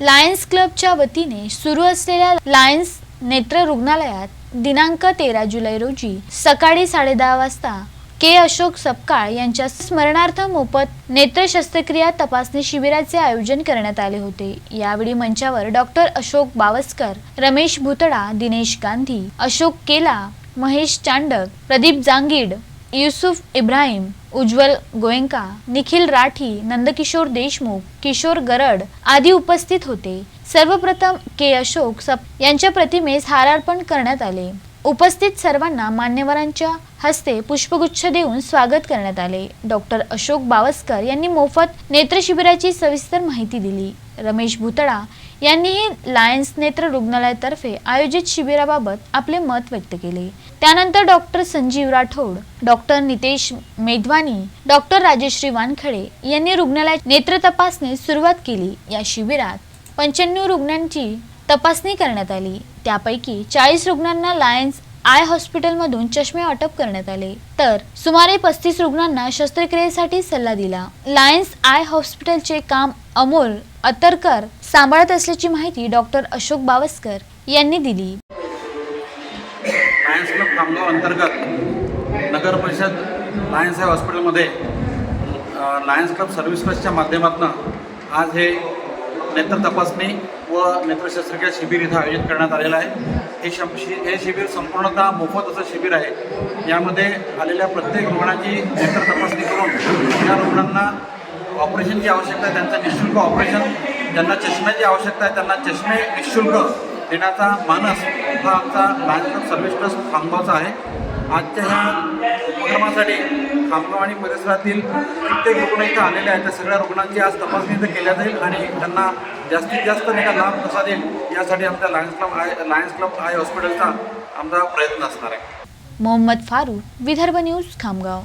Lions क्लबच्या वतीने सुरू असलेल्या लायन्स नेत्र रुग्णालयात दिनांक तेरा जुलै रोजी सकाळी साडेदहा वाजता के अशोक सपकाळ यांच्या स्मरणार्थ मोफत नेत्र शस्त्रक्रिया तपासणी शिबिराचे आयोजन करण्यात आले होते. यावेळी मंचावर डॉक्टर अशोक बावस्कर रमेश भुतडा दिनेश गांधी अशोक केला महेश चांडक प्रदीप जांगीड युसुफ इब्राहिम उज्ज्वल गोयंका निखिल राठी नंदकिशोर देशमुख किशोर गरड आदी उपस्थित होते. सर्वप्रथम के अशोक सप यांच्या प्रतिमेस हारार्पण करण्यात आले. उपस्थित सर्वांना मान्यवरांच्या हस्ते पुष्पगुच्छ देऊन स्वागत करण्यात आले. डॉक्टर अशोक बावस्कर यांनी मोफत नेत्रशिबिराची सविस्तर माहिती दिली. रमेश भुतडा यांनीही लायन्स नेत्र रुग्णालयातर्फे आयोजित शिबिराबाबत आपले मत व्यक्त केले. त्यानंतर doctor Sanjeev Rathod doctor Nitesh Medhwani doctor Rajashri Wankhade यांनी रुग्णालयात नेत्र तपासणीस सुरुवात केली. या शिबिरात पंच्याण्णव रुग्णांची तपासणी करण्यात आली. त्यापैकी चाळीस रुग्णांना लायन्स आय हॉस्पिटलमधून चष्मे अटक करण्यात आले. तर सुमारे पस्तीस रुग्णांना शस्त्रक्रियेसाठी सल्ला दिला. लायन्स आय हॉस्पिटलचे काम अमोल अतरकर सांभाळत असल्याची माहिती डॉक्टर अशोक बावस्कर यांनी दिली. लायन्स क्लब खामगाव अंतर्गत नगर परिषद लायन्स हाय हॉस्पिटलमध्ये लायन्स क्लब सर्व्हिस ट्रस्टच्या माध्यमातून आज हे नेत्र तपासणी व नेत्र शस्त्रक्रिया शिबिर इथं आयोजित करण्यात आलेलं आहे. हे शम शि हे शिबिर संपूर्णतः मोफत असं शिबिर आहे. यामध्ये आलेल्या प्रत्येक रुग्णाची नेत्र तपासणी करून या रुग्णांना ऑपरेशनची आवश्यकता आहे त्यांचं निशुल्क ऑपरेशन ज्यांना चष्म्याची आवश्यकता आहे त्यांना चष्मे निशुल्क देण्याचा मानस हा आमचा लायन्स सर्व्हिस ट्रस्ट खामगावचा आहे. आजच्या ह्या उपक्रमासाठी खामगाव आणि परिसरातील कित्येक रुग्ण इथं आलेले आहेत. त्या सगळ्या रुग्णांची आज तपासणी इथं केल्या जाईल आणि त्यांना जास्तीत जास्त नाही का लाभ कसा देईल यासाठी आमच्या lions club eye lions club eye हॉस्पिटलचा आमचा प्रयत्न असणार आहे. मोहम्मद फारूक विदर्भ न्यूज खामगाव.